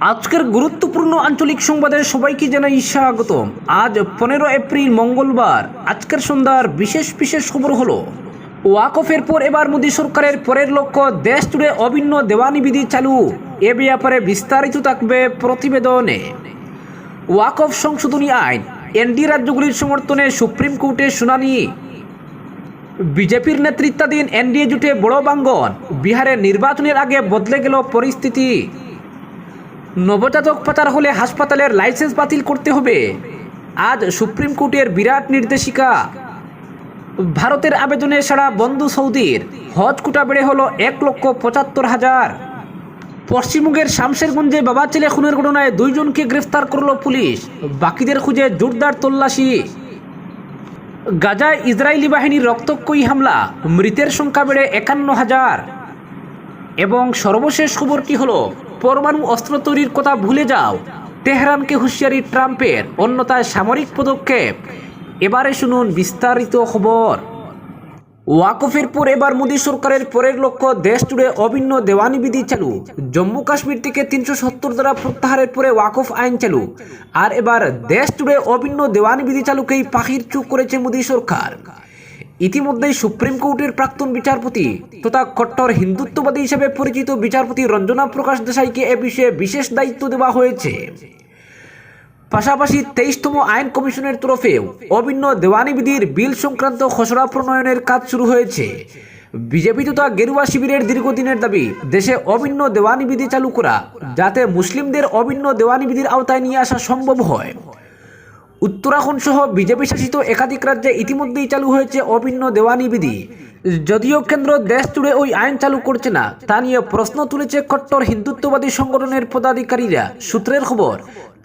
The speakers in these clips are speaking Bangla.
আজকের গুরুত্বপূর্ণ আঞ্চলিক সংবাদে সবাইকে জানাই স্বাগতম। আজ পনেরো এপ্রিল মঙ্গলবার, আজকের সন্ধ্যার বিশেষ বিশেষ খবর হলো, ওয়াকফের পর এবার মোদী সরকারের পরের লক্ষ্য দেশ জুড়ে অভিন্ন দেওয়ানি বিধি চালু। এ ব্যাপারে বিস্তারিত থাকবে প্রতিবেদনে। ওয়াকফ সংশোধনী আইন, এনডি রাজ্যগুলির সমর্থনে সুপ্রিম কোর্টে শুনানি। বিজেপির নেতৃত্বাধীন এনডিএ জুটে বড় বাঙ্গন বিহারের নির্বাচনের আগে বদলে গেল পরিস্থিতি। নবজাতক পাচার হলে হাসপাতালের লাইসেন্স বাতিল করতে হবে। আজ সুপ্রিম কোর্টের বিরাট নির্দেশিকা। ভারতের আবেদনে সারা বন্ধু সৌদির। হজ কোটা বেড়ে হলো এক লক্ষ পঁচাত্তর হাজার। পশ্চিমবঙ্গের শামশেরগঞ্জে বাবা ছেলে খুনের ঘটনায় দুইজনকে গ্রেফতার করল পুলিশ। বাকিদের খুঁজে জোরদার তল্লাশি। গাজায় ইসরায়েলি বাহিনীর রক্তক্ষয়ী হামলা, মৃতের সংখ্যা বেড়ে একান্ন হাজার। এবং সর্বশেষ খবরটি হলো পরমাণু অস্ত্র তৈরির কথা ভুলে যাও। তেহরানকে হুঁশিয়ারি ট্রাম্পের, অন্যথায় সামরিক পদক্ষেপ। এবারে শুনুন বিস্তারিত খবর। ওয়াকফের পর এবার মোদী সরকারের পরের লক্ষ্য, দেশ জুড়ে অভিন্ন দেওয়ানি বিধি চালু। জম্মু কাশ্মীর থেকে তিনশো সত্তর দ্বারা প্রত্যাহারের পরে ওয়াকফ আইন চালু। আর এবার দেশ জুড়ে অভিন্ন দেওয়ানি বিধি চালুকেই পাখির চুপ করেছে মোদী সরকার। ইতিমধ্যেই সুপ্রিম কোর্টের প্রাক্তন বিচারপতি তথা কট্টর হিন্দুত্ববাদী হিসেবে পরিচিত বিচারপতি রঞ্জনা প্রকাশ দেশাইকে এ বিষয়ে বিশেষ দায়িত্ব দেওয়া হয়েছে। পাশাপাশি তেইশতম আইন কমিশনের তরফেও অভিন্ন দেওয়ানি বিধির বিল সংক্রান্ত খসড়া প্রণয়নের কাজ শুরু হয়েছে। বিজেপি তথা গেরুয়া শিবিরের দীর্ঘদিনের দাবি, দেশে অভিন্ন দেওয়ানি বিধি চালু করা, যাতে মুসলিমদের অভিন্ন দেওয়ানি বিধির আওতায় নিয়ে আসা সম্ভব হয়। উত্তরাখণ্ড সহ বিজেপি শাসিত একাধিক রাজ্যে ইতিমধ্যেই চালু হয়েছে অভিন্ন দেওয়ানি বিধি। যদিও কেন্দ্র দেশ জুড়ে ওই আইন চালু করছে না, তা নিয়ে প্রশ্ন তুলেছে কট্টর হিন্দুত্ববাদী সংগঠনের পদাধিকারীরা। সূত্রের খবর,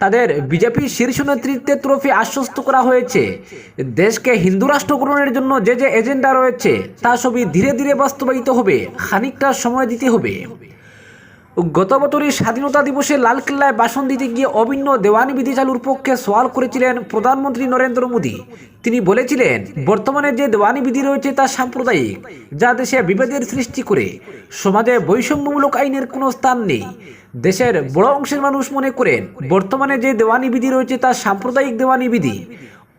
তাদের বিজেপি শীর্ষ নেতৃত্বের তরফে আশ্বস্ত করা হয়েছে। দেশকে হিন্দু রাষ্ট্রগ্রহণের জন্য যে যে এজেন্ডা রয়েছে, তা সবই ধীরে ধীরে বাস্তবায়িত হবে, খানিকটা সময় দিতে হবে। গত বছরই স্বাধীনতা দিবসে লালকেল্লায় ভাষণ দিতে গিয়ে অভিন্ন দেওয়ানি বিধি চালুর পক্ষে সওয়াল করেছিলেন প্রধানমন্ত্রী নরেন্দ্র মোদী। তিনি বলেছিলেন, বর্তমানে যে দেওয়ানি বিধি রয়েছে তা সাম্প্রদায়িক, যা দেশে বিভেদের সৃষ্টি করে। সমাজে বৈষম্যমূলক আইনের কোনো স্থান নেই। দেশের বড় অংশের মানুষ মনে করেন, বর্তমানে যে দেওয়ানি বিধি রয়েছে তা সাম্প্রদায়িক দেওয়ানি বিধি।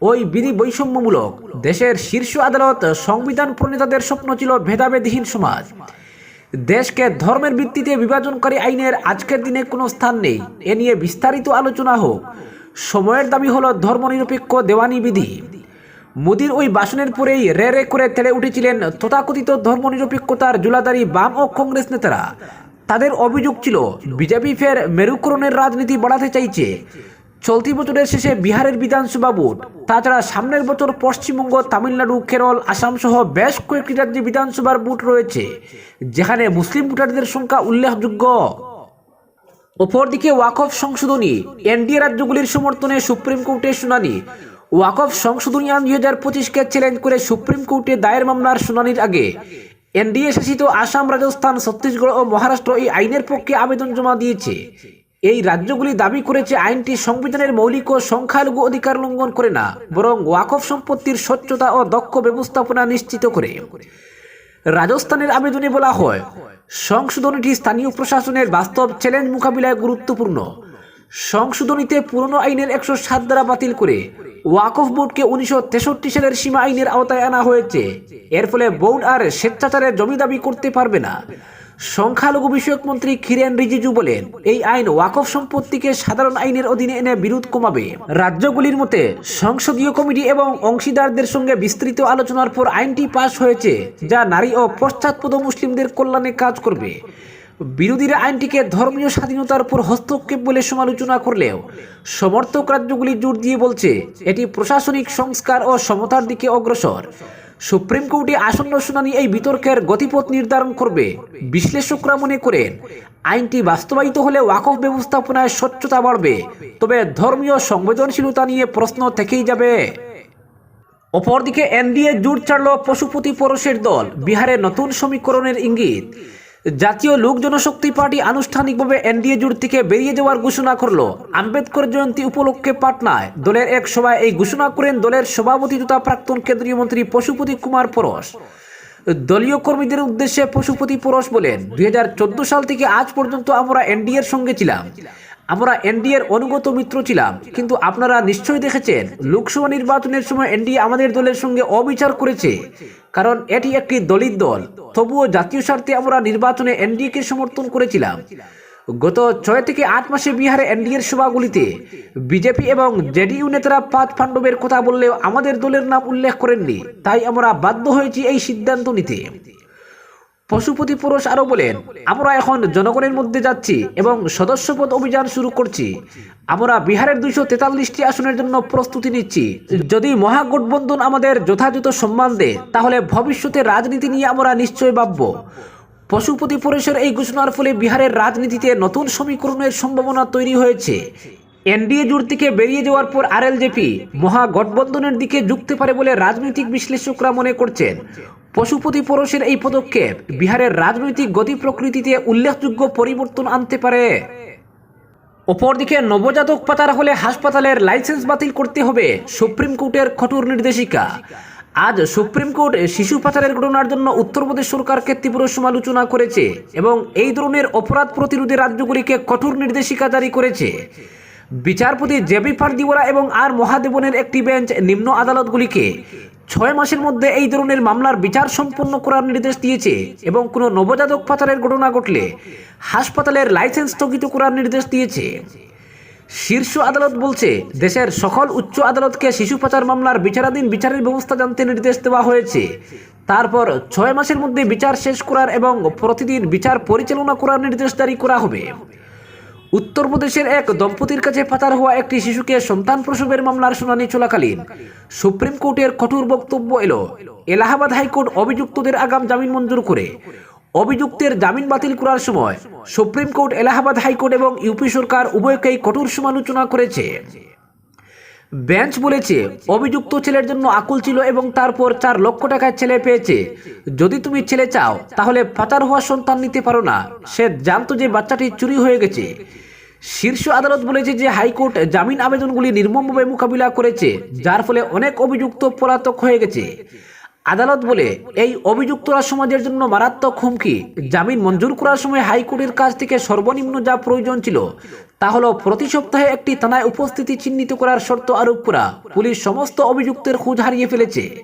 ওই বিধি বৈষম্যমূলক। দেশের শীর্ষ আদালত সংবিধান প্রণেতাদের স্বপ্ন ছিল ভেদাভেদহীন সমাজ। দেশকে ধর্মের ভিত্তিতে বিভাজনকারী আইনের আজকের দিনে কোনো স্থান নেই। এ নিয়ে বিস্তারিত আলোচনা হোক। সময়ের দাবি হলো ধর্মনিরপেক্ষ দেওয়ানি বিধি। মোদির ওই ভাষণের পরেই রে রে করে তেলে উঠেছিলেন তথাকথিত ধর্মনিরপেক্ষতার জুলাদারি বাম ও কংগ্রেস নেতারা। তাদের অভিযোগ ছিল, বিজেপি ফের মেরুকরণের রাজনীতি বাড়াতে চাইছে। চলতি বছরের শেষে বিহারের বিধানসভা ভোট। তাছাড়া সামনের বছর পশ্চিমবঙ্গ, তামিলনাড়ু, কেরল আসাম সহ বেশ কয়েকটি রাজ্যে বিধানসভার ভোট রয়েছে, যেখানে মুসলিম ভোটারদের সংখ্যা উল্লেখযোগ্য। অপরদিকে ওয়াকফ সংশোধনী, এনডিএ রাজ্যগুলির সমর্থনে সুপ্রিম কোর্টে শুনানি। ওয়াকফ সংশোধনী আইন দুই হাজার পঁচিশকে চ্যালেঞ্জ করে সুপ্রিম কোর্টে দায়ের মামলার শুনানির আগে এনডিএ শাসিত আসাম, রাজস্থান, ছত্তিশগড় ও মহারাষ্ট্র এই আইনের পক্ষে আবেদন জমা দিয়েছে। এই রাজ্যগুলি দাবি করেছে আইনটি সংবিধানের মৌলিক ও সংখ্যালঘু অধিকার লঙ্ঘন করে না, বরং ওয়াকফ সম্পত্তির স্বচ্ছতা ও দক্ষ ব্যবস্থাপনা নিশ্চিত করে। রাজস্থানের আবেদনে বলা হয়, সংশোধনীটি স্থানীয় প্রশাসনের বাস্তব চ্যালেঞ্জ মোকাবিলায় গুরুত্বপূর্ণ। সংশোধনীতে পুরনো আইনের একশো সাত দ্বারা বাতিল করে ওয়াকফ বোর্ডকে উনিশশো তেষট্টি সালের সীমা আইনের আওতায় আনা হয়েছে। এর ফলে বোর্ড আর স্বেচ্ছাচারের জমি দাবি করতে পারবে না। সংখ্যালঘু বিষয়ক মন্ত্রী খিরেন রিজিজু বলেন, এই আইন ওয়াকফ সম্পত্তিকে সাধারণ আইনের অধীনে এনে বিরোধ কমাবে। রাজ্যগুলির মতে, সংসদীয় কমিটি এবং অংশীদারদের সঙ্গে বিস্তৃত আলোচনার পর আইনটি পাশ হয়েছে, যা নারী ও পশ্চাৎপদ মুসলিমদের কল্যাণে কাজ করবে। বিরোধীরা আইনটিকে ধর্মীয় স্বাধীনতার উপর হস্তক্ষেপ বলে সমালোচনা করলেও, সমর্থক রাজ্যগুলি জোর দিয়ে বলছে, এটি প্রশাসনিক সংস্কার ও সমতার দিকে অগ্রসর। সুপ্রিম কোর্টে আসন্ন শুনানি এই বিতর্কের গতিপথ নির্ধারণ করবে, বিশ্লেষকরা মনে করেন। আইনটি বাস্তবায়িত হলে ওয়াকফ ব্যবস্থাপনায় স্বচ্ছতা বাড়বে। তবে ধর্মীয় সংবেদনশীলতা নিয়ে প্রশ্ন থেকেই যাবে। অপরদিকে এনডিএ জুট ছাড়ল পশুপতি পরশের দল। বিহারে নতুন সমীকরণের ইঙ্গিত। জাতীয় লোক জনশক্তি পার্টি আনুষ্ঠানিকভাবে এনডিএ জোট থেকে বেরিয়ে যাওয়ার ঘোষণা করল। আম্বেদকর জয়ন্তী উপলক্ষে পাটনায় দলের এক সভায় এই ঘোষণা করেন দলের সভাপতি তথা প্রাক্তন কেন্দ্রীয় মন্ত্রী পশুপতি কুমার পরশ। দলীয় কর্মীদের উদ্দেশ্যে পশুপতি পরশ বলেন, দুই হাজার চোদ্দ সাল থেকে আজ পর্যন্ত আমরা এনডিএর সঙ্গে ছিলাম। আমরা এনডিএর অনুগত মিত্র ছিলাম, কিন্তু আপনারা নিশ্চয়ই দেখেছেন, লোকসভা নির্বাচনের সময় এনডিএ আমাদের দলের সঙ্গে অবিচার করেছে। কারণ এটি একটি দলিত দল, তবুও জাতীয় স্বার্থে আমরা নির্বাচনে এনডিএকে সমর্থন করেছিলাম। গত ছয় থেকে আট মাসে বিহারে এনডিএর সভাগুলিতে বিজেপি এবং জেডিইউ নেতারা পাঁচ পাণ্ডবের কথা বললেও আমাদের দলের নাম উল্লেখ করেননি, তাই আমরা বাধ্য হয়েছি এই সিদ্ধান্ত নিতে। পশুপতি পুরুষ আরও বলেন, আমরা এখন জনগণের মধ্যে যাচ্ছি এবং সদস্যপদ অভিযান শুরু করছি। আমরা বিহারের দুইশো তেতাল্লিশটি আসনের জন্য প্রস্তুতি নিচ্ছি। যদি মহাগঠবন্ধন আমাদের যথাযথ সম্মান দেয়, তাহলে ভবিষ্যতে রাজনীতি নিয়ে আমরা নিশ্চয় ভাবব। পশুপতি পুরুষের এই ঘোষণার ফলে বিহারের রাজনীতিতে নতুন সমীকরণের সম্ভাবনা তৈরি হয়েছে। এনডিএ জোট থেকে বেরিয়ে যাওয়ার পর আর আরএলজেপি মহাগঠবন্ধনের দিকে যুক্তে পারে বলে রাজনৈতিক বিশ্লেষকরা মনে করছেন। পশুপতি পরশের এই পদক্ষেপ বিহারের রাজনৈতিক গতি প্রকৃতিতে উল্লেখযোগ্য পরিবর্তন আনতে পারে। অপরদিকে নবজাতক পাতার হলে হাসপাতালের লাইসেন্স বাতিল করতে হবে সুপ্রিম কোর্টের কঠোর নির্দেশিকা। আজ সুপ্রিম কোর্ট শিশু পাচারের ঘটনার জন্য উত্তরপ্রদেশ সরকারকে তীব্র সমালোচনা করেছে এবং এই ধরনের অপরাধ প্রতিরোধে রাজ্যগুলিকে কঠোর নির্দেশিকা জারি করেছে। বিচারপতি জেবি পারদিওয়ালা এবং আর মহাদেবনের একটি বেঞ্চ নিম্ন আদালতগুলিকে ছয় মাসের মধ্যে এই ধরনের মামলার বিচার সম্পন্ন করার নির্দেশ দিয়েছে এবং কোনো নবজাতক পাচারের ঘটনা ঘটলে হাসপাতালের লাইসেন্স স্থগিত করার নির্দেশ দিয়েছে। শীর্ষ আদালত বলছে, দেশের সকল উচ্চ আদালতকে শিশু পাচার মামলার বিচারাধীন বিচারের ব্যবস্থা জানতে নির্দেশ দেওয়া হয়েছে। তারপর ছয় মাসের মধ্যে বিচার শেষ করার এবং প্রতিদিন বিচার পরিচালনা করার নির্দেশ জারি করা হবে। উত্তরপ্রদেশের এক দম্পতির কাছে ফাতার হওয়া একটি শিশুকে সন্তান প্রসবের মামলার শুনানি চলাকালীন সুপ্রিম কোর্টের কঠোর বক্তব্য এলো। এলাহাবাদ হাইকোর্ট অভিযুক্তদের আগাম জামিন মঞ্জুর করে। অভিযুক্তের জামিন বাতিল করার সময় supreme court Allahabad high court এবং ইউপি সরকার উভয়কেই কঠোর সমালোচনা করেছে। বেঞ্চ বলেছে, অভিযুক্ত ছেলের জন্য আকুল ছিল এবং তারপর চার লক্ষ টাকায় ছেলে পেয়েছে। যদি তুমি ছেলে চাও, তাহলে পাচার হওয়া সন্তান নিতে পারো না। সে জানতো যে বাচ্চাটি চুরি হয়ে গেছে। শীর্ষ আদালত বলেছে যে হাইকোর্ট জামিন আবেদনগুলি নির্মমভাবে মোকাবিলা করেছে, যার ফলে অনেক অভিযুক্ত পলাতক হয়ে গেছে। আদালত বলে, এই অভিযুক্তরা সমাজের জন্য মারাত্মক হুমকি। জামিন মঞ্জুর করার সময় হাইকোর্টের কাছ থেকে সর্বনিম্ন যা প্রয়োজন ছিল, তা হলো প্রতি সপ্তাহে একটি থানায় উপস্থিতি চিহ্নিত করার শর্ত আরোপ করা। পুলিশ সমস্ত অভিযুক্তের খোঁজ হারিয়ে ফেলেছে।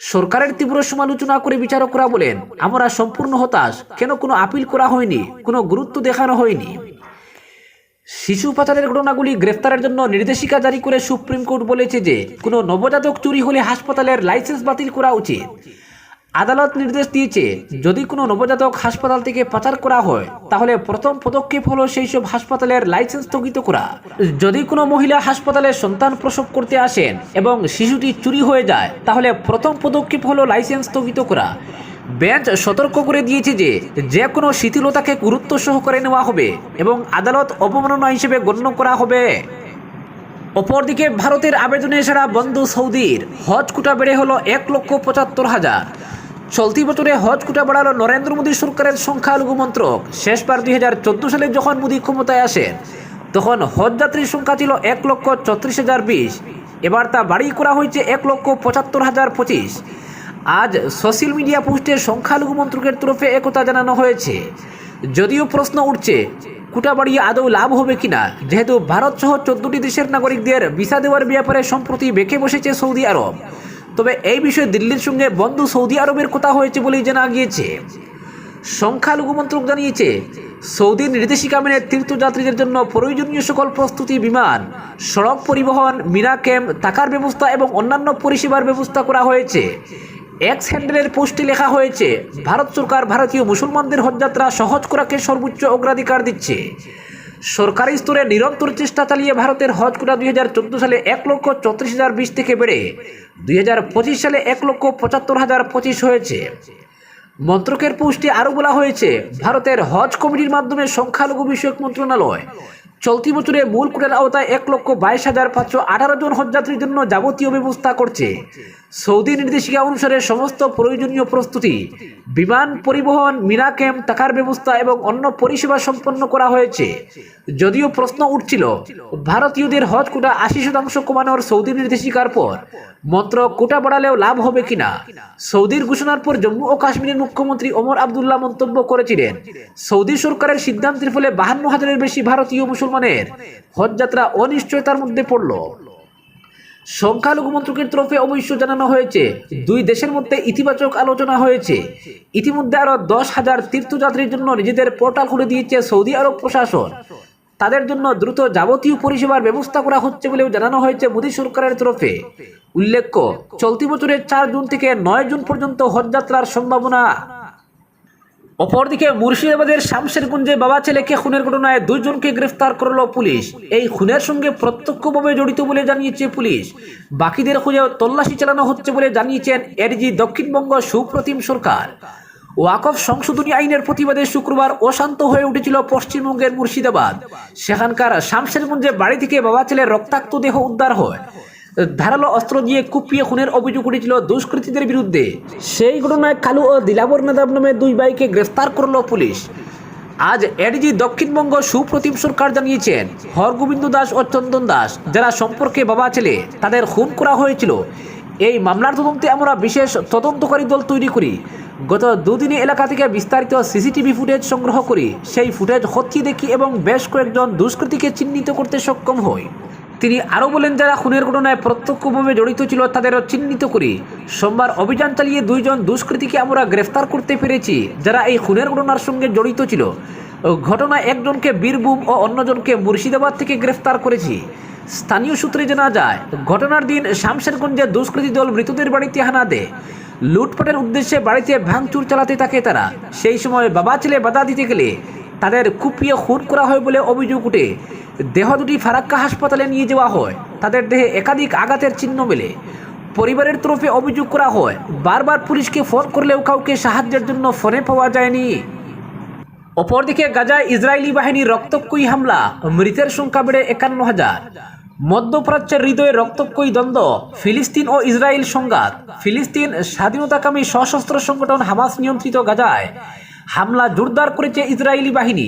সরকারের তীব্র সমালোচনা করে বিচারকরা বলেন, আমরা সম্পূর্ণ হতাশ। কেন কোনো আপিল করা হয়নি? কোনো গুরুত্ব দেখানো হয়নি। শিশু পাচারের ঘটনাগুলি গ্রেফতারের জন্য নির্দেশিকা জারি করে সুপ্রিম কোর্ট বলেছে যে, কোনো নবজাতক চুরি হলে হাসপাতালের লাইসেন্স বাতিল করা উচিত। আদালত নির্দেশ দিয়েছে, যদি কোনো নবজাতক হাসপাতাল থেকে পাচার করা হয়, তাহলে প্রথম পদক্ষেপ হলো সেই সব হাসপাতালের লাইসেন্স স্থগিত করা। যদি কোনো মহিলা হাসপাতালে সন্তান প্রসব করতে আসেন এবং শিশুটি চুরি হয়ে যায়, তাহলে প্রথম পদক্ষেপ হলো লাইসেন্স স্থগিত করা। বেঞ্চ সতর্ক করে দিয়েছে যে যে কোনো শিথিলতাকে গুরুত্ব সহকারে নেওয়া হবে এবং আদালত অবমাননা হিসেবে গণ্য করা হবে। অপরদিকে ভারতের আবেদনে সারা বন্ধু সৌদির হজ কোটা বেড়ে হলো এক লক্ষ পঁচাত্তর হাজার। চলতি বছরে হজ কোটা বাড়ালো নরেন্দ্র মোদী সরকারের সংখ্যালঘু মন্ত্রক। শেষবার দুই হাজার চোদ্দ সালে যখন মোদী ক্ষমতায় আসেন তখন হজ যাত্রীর সংখ্যা ছিল এক লক্ষ ছত্রিশ হাজার বিশ। এবার তা বাড়িয়ে করা হয়েছে এক লক্ষ পঁচাত্তর হাজার পঁচিশ। আজ সোশ্যাল মিডিয়া পোস্টে সংখ্যালঘু মন্ত্রকের তরফে একথা জানানো হয়েছে। যদিও প্রশ্ন উঠছে কোটা বাড়িয়ে আদৌ লাভ হবে কিনা, যেহেতু ভারত সহ চোদ্দটি দেশের নাগরিকদের ভিসা দেওয়ার ব্যাপারে সম্প্রতি বেঁকে বসেছে সৌদি আরব। তবে এই বিষয়ে দিল্লির সঙ্গে বন্ধু সৌদি আরবের কথা হয়েছে বলেই জানা গিয়েছে। সংখ্যালঘু মন্ত্রক জানিয়েছে সৌদির নির্দেশিকা মেনে তীর্থযাত্রীদের জন্য প্রয়োজনীয় সকল প্রস্তুতি, বিমান, সড়ক পরিবহন মিনা ক্যাম্প, থাকার ব্যবস্থা এবং অন্যান্য পরিষেবার ব্যবস্থা করা হয়েছে। এক্স হ্যান্ডেলের পোস্টে লেখা হয়েছে, ভারত সরকার ভারতীয় মুসলমানদের হজযাত্রা সহজ করাকে সর্বোচ্চ অগ্রাধিকার দিচ্ছে। সরকারি স্তরে নিরন্তর চেষ্টা চালিয়ে ভারতের হজ কোটা দুই হাজার চোদ্দ সালে এক লক্ষ চৌত্রিশ হাজার বিশ থেকে বেড়ে দুই হাজার পঁচিশ সালে এক লক্ষ পঁচাত্তর হাজার পঁচিশ হয়েছে। মন্ত্রকের পোস্টে আরও বলা হয়েছে, ভারতের হজ কমিটির মাধ্যমে সংখ্যালঘু বিষয়ক মন্ত্রণালয় চলতি বছরে মূল কোটার আওতায় এক লক্ষ বাইশ হাজার পাঁচশো আঠারো জন হজযাত্রীর জন্য যাবতীয় ব্যবস্থা করছে। সৌদি নির্দেশিকা অনুসারে সমস্ত প্রয়োজনীয় প্রস্তুতি, বিমান পরিবহন, মিনা ক্যাম্প থাকার ব্যবস্থা এবং অন্য পরিষেবা সম্পন্ন করা হয়েছে। যদিও প্রশ্ন উঠছিল, ভারতীয়দের হজ কোটা আশি শতাংশ কমানোর সৌদি নির্দেশিকার পর মন্ত্র কোটা বাড়ালেও লাভ হবে কিনা? সৌদির ঘোষণার পর জম্মু ও কাশ্মীরের মুখ্যমন্ত্রী ওমর আবদুল্লাহ মন্তব্য করেছিলেন, সৌদি সরকারের সিদ্ধান্তের ফলে বাহান্ন হাজারের বেশি ভারতীয় মুসলমানের হজ যাত্রা অনিশ্চয়তার মধ্যে পড়ল। সংখ্যালঘু মন্ত্রকের তরফে অবশ্য জানানো হয়েছে। দুই দেশের মধ্যে ইতিবাচক আলোচনা হয়েছে। ইতিমধ্যে আরও দশ হাজার তীর্থযাত্রীর জন্য নিজেদের পোর্টাল খুলে দিয়েছে সৌদি আরব প্রশাসন। তাদের জন্য দ্রুত যাবতীয় পরিষেবার ব্যবস্থা করা হচ্ছে বলেও জানানো হয়েছে মোদী সরকারের তরফে। উল্লেখ্য, চলতি বছরের চার জুন থেকে নয় জুন পর্যন্ত হজযাত্রার সম্ভাবনা অপরদিকে মুর্শিদাবাদের শামশেরগঞ্জে বাবা ছেলেকে খুনের ঘটনায় দুজনকে গ্রেফতার করল পুলিশ। এই খুনের সঙ্গে প্রত্যক্ষভাবে জড়িত বলে জানিয়েছে পুলিশ। বাকিদের খুঁজে তল্লাশি চালানো হচ্ছে বলে জানিয়েছেন এডিজি দক্ষিণবঙ্গ সুপ্রতিম সরকার। ওয়াকফ সংশোধনী আইনের প্রতিবাদে শুক্রবার অশান্ত হয়ে উঠেছিল পশ্চিমবঙ্গের মুর্শিদাবাদ। সেখানকার শামশেরগঞ্জে বাড়ি থেকে বাবা ছেলের রক্তাক্ত দেহ উদ্ধার হয়। ধারালো অস্ত্র দিয়ে কুপিয়ে খুনের অভিযোগ উঠেছিল দুষ্কৃতীদের বিরুদ্ধে। সেই ঘটনায় কালু ও দিলাবর নাদাব নামে দুই বাইকে গ্রেফতার করল পুলিশ। আজ এডিজি দক্ষিণবঙ্গ সুপ্রতিম সরকার জানিয়েছেন, হরগোবিন্দ দাস ও চন্দন দাস যারা সম্পর্কে বাবা ছেলে, তাদের খুন করা হয়েছিল। এই মামলার তদন্তে আমরা বিশেষ তদন্তকারী দল তৈরি করি। গত দুদিনে এলাকা থেকে বিস্তারিত সিসিটিভি ফুটেজ সংগ্রহ করি। সেই ফুটেজ খতিয়ে দেখি এবং বেশ কয়েকজন দুষ্কৃতীকে চিহ্নিত করতে সক্ষম হই। তিনি আরও বলেন, যারা খুনের ঘটনায় প্রত্যক্ষভাবে জড়িত ছিল তাদেরও চিহ্নিত করে সোমবার অভিযান চালিয়ে দুইজন দুষ্কৃতীকে আমরা গ্রেফতার করতে পেরেছি, যারা এই খুনের ঘটনার সঙ্গে জড়িত ছিল। ঘটনায় একজনকে বীরভূম ও অন্যজনকে মুর্শিদাবাদ থেকে গ্রেফতার করেছি। স্থানীয় সূত্রে জানা যায়, ঘটনার দিন শামশেরগঞ্জে দুষ্কৃতী দল মৃতদের বাড়িতে হানা দেয়। লুটপাটের উদ্দেশ্যে বাড়িতে ভাঙচুর চালাতে থাকে তারা। সেই সময় বাবা ছেলে বাধা দিতে গেলে তাদের কুপিয়ে খুন করা হয় বলে অভিযোগ উঠে। দেহ দুটি ফারাক্কা হাসপাতালে নিয়ে যাওয়া হয়। তাদের দেহে একাধিক আঘাতের চিহ্ন মেলে। পরিবারের তরফে অভিযোগ করা হয়, বারবার পুলিশকে ফোন করলেও কাউকে সাহায্যের জন্য ফোনে পাওয়া যায়নি। অপরদিকে গাজায় ইসরায়েলি বাহিনীর রক্তক্ষয়ী হামলা, মৃতের সংখ্যা বেড়ে একান্ন হাজার। মধ্যপ্রাচ্যের হৃদয়ে রক্তক্ষয়ী দ্বন্দ্ব, ফিলিস্তিন ও ইসরায়েল সংঘাত। ফিলিস্তিন স্বাধীনতাকামী সশস্ত্র সংগঠন হামাস নিয়ন্ত্রিত গাজায় হামলা জোরদার করেছে ইসরায়েলি বাহিনী।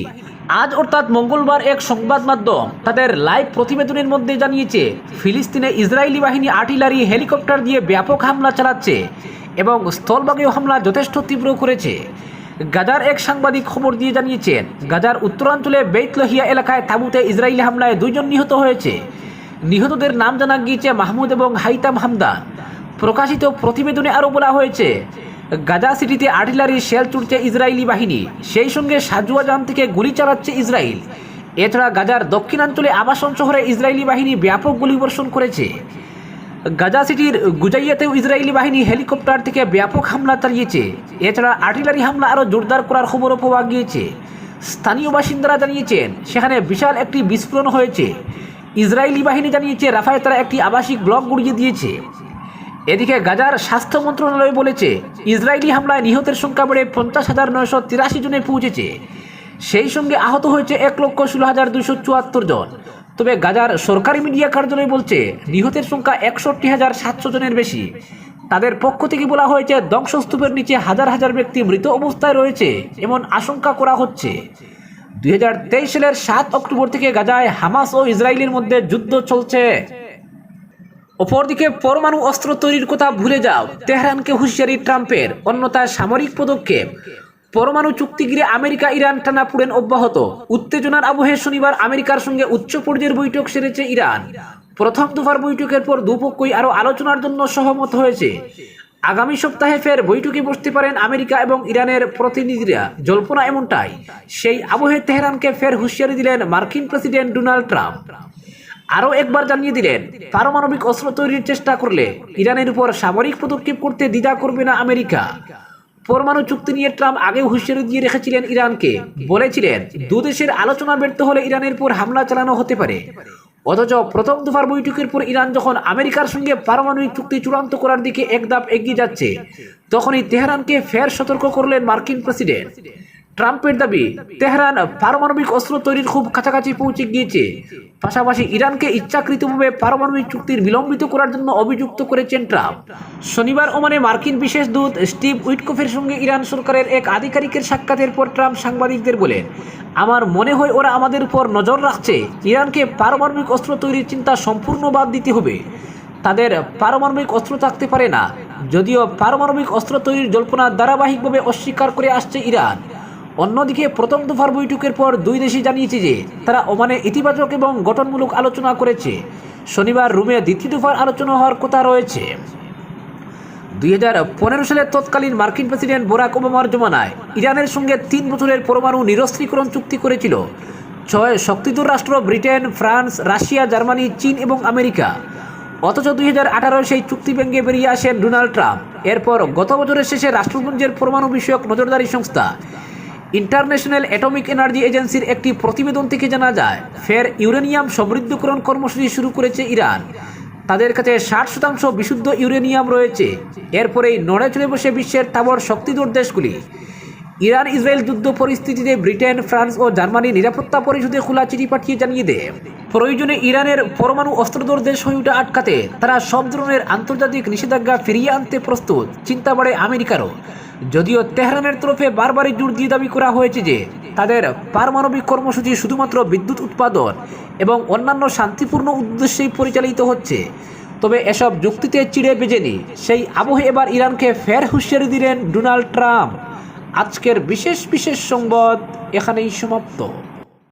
আজ অর্থাৎ মঙ্গলবার এক সংবাদ মাধ্যম তাদের লাইভ প্রতিবেদনের মধ্যে জানিয়েছে, ফিলিস্তিনে ইসরায়েলি বাহিনী আর্টিলারি হেলিকপ্টার দিয়ে ব্যাপক হামলা চালাচ্ছে এবং স্থলভাগীয় হামলা যথেষ্ট তীব্র করেছে। গাজার এক সাংবাদিক খবর দিয়ে জানিয়েছেন, গাজার উত্তরাঞ্চলে বেতলহিয়া এলাকায় তাঁবুতে ইসরায়েলি হামলায় দুইজন নিহত হয়েছে। নিহতদের নাম জানা গিয়েছে মাহমুদ এবং হাইতাম হামদান প্রকাশিত প্রতিবেদনে আরও বলা হয়েছে গাজা সিটিতে আর্টিলারি শেল ছুটছে ইসরায়েলি বাহিনী। সেই সঙ্গে সাজুয়াজান থেকে গুলি চালাচ্ছে ইসরায়েল। এছাড়া গাজার দক্ষিণাঞ্চলে আবাসন শহরে ইসরায়েলি বাহিনী ব্যাপক গুলিবর্ষণ করেছে। গাজা সিটির গুজাইয়াতেও ইসরায়েলি বাহিনী হেলিকপ্টার থেকে ব্যাপক হামলা চালিয়েছে। এছাড়া আর্টিলারি হামলা আরও জোরদার করার খবরও পাওয়া গিয়েছে। স্থানীয় বাসিন্দারা জানিয়েছেন, সেখানে বিশাল একটি বিস্ফোরণ হয়েছে। ইসরায়েলি বাহিনী জানিয়েছে, রাফায় তারা একটি আবাসিক ব্লক গুড়িয়ে দিয়েছে। এদিকে গাজার স্বাস্থ্য মন্ত্রণালয় বলেছে, ইসরায়েলি হামলায় নিহতের সংখ্যা বেড়ে পঞ্চাশ হাজার নয়শো তিরাশি জনে পৌঁছেছে। সেই সঙ্গে আহত হয়েছে এক লক্ষ ষোলো হাজার দুশো চুয়াত্তর জন। তবে গাজার সরকারি মিডিয়া কার্যালয় বলছে, নিহতের সংখ্যা একষট্টি হাজার সাতশো জনের বেশি। তাদের পক্ষ থেকে বলা হয়েছে, ধ্বংসস্তূপের নিচে হাজার হাজার ব্যক্তি মৃত অবস্থায় রয়েছে এমন আশঙ্কা করা হচ্ছে। দু হাজার তেইশ সালের সাত অক্টোবর থেকে গাজায় হামাস ও ইসরায়েলের মধ্যে যুদ্ধ চলছে। অপরদিকে পরমাণু অস্ত্র তৈরির কথা ভুলে যাও। তেহরানকে হুঁশিয়ারি ট্রাম্পের। অন্যথায় সামরিক পদক্ষেপ। পরমাণু চুক্তি ঘিরে আমেরিকা ইরান টানা টানাপুড়েন অব্যাহত। উত্তেজনার আবহে শনিবার আমেরিকার সঙ্গে উচ্চ পর্যায়ের বৈঠক সেরেছে ইরান। প্রথম দুবার বৈঠকের পর দুপক্ষই আরও আলোচনার জন্য সহমত হয়েছে। আগামী সপ্তাহে ফের বৈঠকে বসতে পারেন আমেরিকা এবং ইরানের প্রতিনিধিরা। জল্পনা এমনটাই, সেই আবহে তেহরানকে ফের হুঁশিয়ারি দিলেন মার্কিন প্রেসিডেন্ট ডোনাল্ড ট্রাম্প। আরও একবার জানিয়ে দিলেন, পারমাণবিক অস্ত্র তৈরির চেষ্টা করলে ইরানের উপর সামরিক পদক্ষেপ করতে দ্বিধা করবে না আমেরিকা। পরমাণু চুক্তি নিয়ে ট্রাম্প আগেও হুঁশিয়ারি দিয়ে রেখেছিলেন ইরানকে। বলেছিলেন দুদেশের আলোচনা ব্যর্থ হলে ইরানের উপর হামলা চালানো হতে পারে। অথচ প্রথম দফার বৈঠকের পর ইরান যখন আমেরিকার সঙ্গে পারমাণবিক চুক্তি চূড়ান্ত করার দিকে এক ধাপ এগিয়ে যাচ্ছে, তখনই তেহরানকে ফের সতর্ক করলেন মার্কিন প্রেসিডেন্ট। ট্রাম্পের দাবি, তেহরান পারমাণবিক অস্ত্র তৈরির খুব কাছাকাছি পৌঁছে গিয়েছে। পাশাপাশি ইরানকে ইচ্ছাকৃতভাবে পারমাণবিক চুক্তির বিলম্বিত করার জন্য অভিযুক্ত করেছেন ট্রাম্প। শনিবার ওমানে মার্কিন বিশেষ দূত স্টিভ উইটকফের সঙ্গে ইরান সরকারের এক আধিকারিকের সাক্ষাতের পর ট্রাম্প সাংবাদিকদের বলেন, আমার মনে হয় ওরা আমাদের উপর নজর রাখছে, ইরানকে পারমাণবিক অস্ত্র তৈরির চিন্তা সম্পূর্ণ বাদ দিতে হবে। তাদের পারমাণবিক অস্ত্র থাকতে পারে না, যদিও পারমাণবিক অস্ত্র তৈরির জল্পনা ধারাবাহিকভাবে অস্বীকার করে আসছে ইরান। অন্যদিকে প্রথম দফার বৈঠকের পর দুই দেশই জানিয়েছে যে তারা ওমানে ইতিবাচক এবং গঠনমূলক আলোচনা করেছে। শনিবার রুমে দ্বিতীয় দফার আলোচনা হওয়ার কথা রয়েছে। দুই হাজার সালের তৎকালীন মার্কিন প্রেসিডেন্ট বোরাক ওবামার জমানায় ইরানের সঙ্গে তিন বছরের পরমাণু নিরস্ত্রীকরণ চুক্তি করেছিল। ছয় শক্তিধর রাষ্ট্র ব্রিটেন, ফ্রান্স, রাশিয়া, জার্মানি, চীন এবং আমেরিকা। অথচ দুই হাজার আঠারো সেই চুক্তি ভেঙে বেরিয়ে আসেন ডোনাল্ড ট্রাম্প। এরপর গত বছরের শেষে রাষ্ট্রপুঞ্জের পরমাণু বিষয়ক নজরদারি সংস্থা ইন্টারন্যাশনাল অ্যাটমিক এনার্জি এজেন্সির একটি প্রতিবেদন থেকে জানা যায়, ফের ইউরেনিয়াম সমৃদ্ধকরণ কর্মসূচি শুরু করেছে ইরান। তাদের কাছে ষাট শতাংশ বিশুদ্ধ ইউরেনিয়াম রয়েছে। এরপরেই নড়ে চড়ে বসে বিশ্বের তাবর শক্তিধর দেশগুলি। ইরান ইসরায়েল যুদ্ধ পরিস্থিতিতে ব্রিটেন, ফ্রান্স ও জার্মানি নিরাপত্তা পরিষদে খোলা চিঠি পাঠিয়ে জানিয়ে দেয়, প্রয়োজনে ইরানের পরমাণু অস্ত্রধর দেশ হয়ে ওঠা আটকাতে তারা সব ধরনের আন্তর্জাতিক নিষেধাজ্ঞা ফিরিয়ে আনতে প্রস্তুত, চিন্তা বাড়ে আমেরিকারও। যদিও তেহরানের তরফে বারবারই জোর দিয়ে দাবি করা হয়েছে যে তাদের পারমাণবিক কর্মসূচি শুধুমাত্র বিদ্যুৎ উৎপাদন এবং অন্যান্য শান্তিপূর্ণ উদ্দেশ্যেই পরিচালিত হচ্ছে। তবে এসব যুক্তিতে চিড়ে বেজেনি। সেই আবহে এবার ইরানকে ফের হুঁশিয়ারি দিলেন ডোনাল্ড ট্রাম্প। আজকের বিশেষ বিশেষ সংবাদ এখানেই সমাপ্ত।